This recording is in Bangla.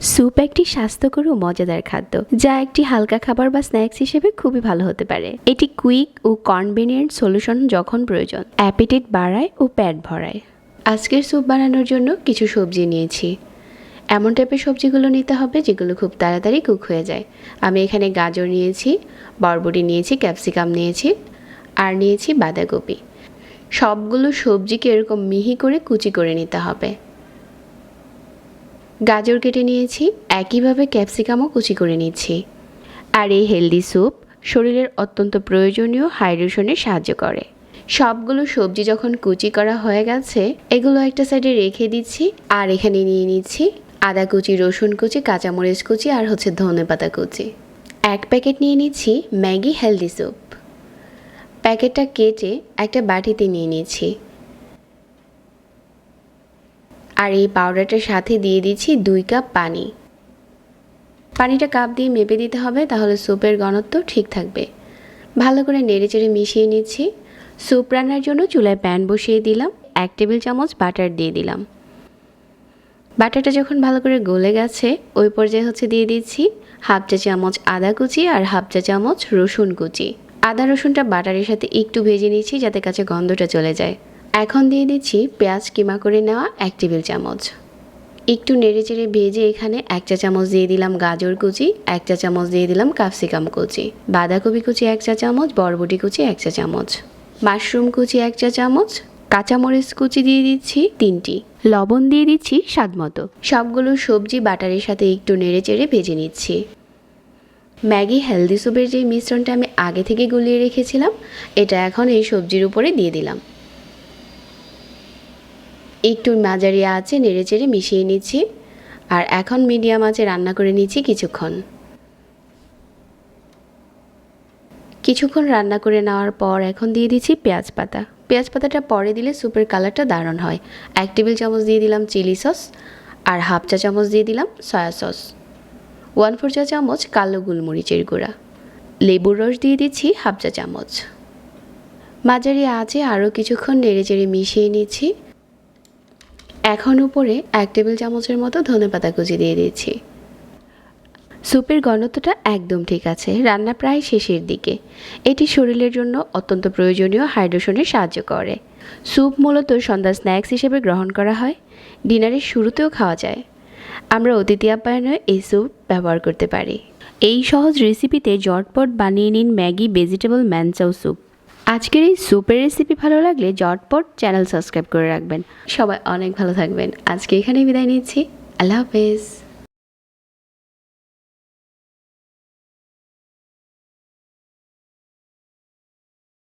স্যুপ একটি স্বাস্থ্যকর ও মজাদার খাদ্য, যা একটি হালকা খাবার বা স্ন্যাক্স হিসেবে খুবই ভালো হতে পারে। এটি কুইক ও কনভিনিয়েন্ট সলিউশন যখন প্রয়োজন, অ্যাপিটেট বাড়ায় ও পেট ভরায়। আজকের স্যুপ বানানোর জন্য কিছু সবজি নিয়েছি। এমন টাইপের সবজিগুলো নিতে হবে যেগুলো খুব তাড়াতাড়ি কুক হয়ে যায়। আমি এখানে গাজর নিয়েছি, বরবটি নিয়েছি, ক্যাপসিকাম নিয়েছি, আর নিয়েছি বাঁধাকপি। সবগুলো সবজিকে এরকম মিহি করে কুচি করে নিতে হবে। গাজর কেটে নিয়েছি, একইভাবে ক্যাপসিকামও কুচি করে নিচ্ছি। আর এই হেলদি স্যুপ শরীরের অত্যন্ত প্রয়োজনীয় হাইড্রেশনে সাহায্য করে। সবগুলো সবজি যখন কুচি করা হয়ে গেছে, এগুলো একটা সাইডে রেখে দিচ্ছি, আর এখানে নিয়ে নিচ্ছি আদা কুচি, রসুন কুচি, কাঁচামরিচ কুচি, আর হচ্ছে ধনে পাতা কুচি। এক প্যাকেট নিয়ে নিচ্ছি ম্যাগি হেলদি স্যুপ। প্যাকেটটা কেটে একটা বাটিতে নিয়ে নিচ্ছি। আর এই পাউডারটার সাথে দিয়ে দিচ্ছি দুই কাপ পানি। পানিটা কাপ দিয়ে মেপে দিতে হবে, তাহলে স্যুপের ঘনত্ব ঠিক থাকবে। ভালো করে নেড়েচেড়ে মিশিয়ে নিচ্ছি। স্যুপ রান্নার জন্য চুলায় প্যান বসিয়ে দিলাম, এক টেবিল চামচ বাটার দিয়ে দিলাম। বাটারটা যখন ভালো করে গলে গেছে, ওই পর্যায়ে হচ্ছে দিয়ে দিচ্ছি হাফ চা চামচ আদা কুচি আর হাফ চা চামচ রসুন কুচি। আদা রসুনটা বাটারের সাথে একটু ভেজে নিচ্ছি যাতে কাছে গন্ধটা চলে যায়। এখন দিয়ে দিচ্ছি পেঁয়াজ কিমা করে নেওয়া এক টেবিল চামচ। একটু নেড়ে চেড়ে ভেজে এখানে এক চা চামচ দিয়ে দিলাম গাজর কুচি, এক চা চামচ দিয়ে দিলাম ক্যাপসিকাম কুচি, বাঁধাকপি কুচি এক চা চামচ, বরবটি কুচি এক চা চামচ, মাশরুম কুচি এক চা চামচ, কাঁচামরিচ কুচি দিয়ে দিচ্ছি তিনটি, লবণ দিয়ে দিচ্ছি স্বাদ মতো। সবগুলো সবজি বাটারের সাথে একটু নেড়ে চেড়ে ভেজে নিচ্ছি। ম্যাগি হেলদি স্যুপের যে মিশ্রণটা আমি আগে থেকে গুলিয়ে রেখেছিলাম, এটা এখন এই সবজির উপরে দিয়ে দিলাম। একটু মাঝারি আছে, নেড়ে চেড়ে মিশিয়ে নিচ্ছি। আর এখন মিডিয়াম আঁচে রান্না করে নিচ্ছি কিছুক্ষণ। কিছুক্ষণ রান্না করে নেওয়ার পর এখন দিয়ে দিচ্ছি পেঁয়াজ পাতা। পেঁয়াজ পাতাটা পরে দিলে স্যুপের কালারটা দারুণ হয়। এক টেবিল চামচ দিয়ে দিলাম চিলি সস আর হাফ চা চামচ দিয়ে দিলাম সয়া সস। ওয়ান ফোর চা চামচ কালো গোলমরিচের গুঁড়া। লেবুর রস দিয়ে দিচ্ছি হাফ চা চামচ। মাঝারি আঁচে আরও কিছুক্ষণ নেড়ে চেড়ে মিশিয়ে নিচ্ছি। এখন উপরে এক টেবিল চামচের মতো ধনেপাতা কুচি দিয়ে দিয়েছি স্যুপের ঘনত্বটা একদম ঠিক আছে, রান্না প্রায় শেষের দিকে। এটি শরীরের জন্য অত্যন্ত প্রয়োজনীয় হাইড্রেশনে সাহায্য করে। স্যুপ মূলত সন্ধ্যা স্ন্যাক্স হিসেবে গ্রহণ করা হয়, ডিনারের শুরুতেও খাওয়া যায়। আমরা অতিথি আপ্যায়নে এই স্যুপ ব্যবহার করতে পারি। এই সহজ রেসিপিতে জটপট বানিয়ে নিন ম্যাগি ভেজিটেবল ম্যানচাও স্যুপ আজকের এই সুপের রেসিপি ভালো লাগলে জটপট চ্যানেল সাবস্ক্রাইব করে রাখবেন। সবাই অনেক ভালো থাকবেন। আজকে এখানেই বিদায় নিচ্ছি। আল্লাহ হাফেজ।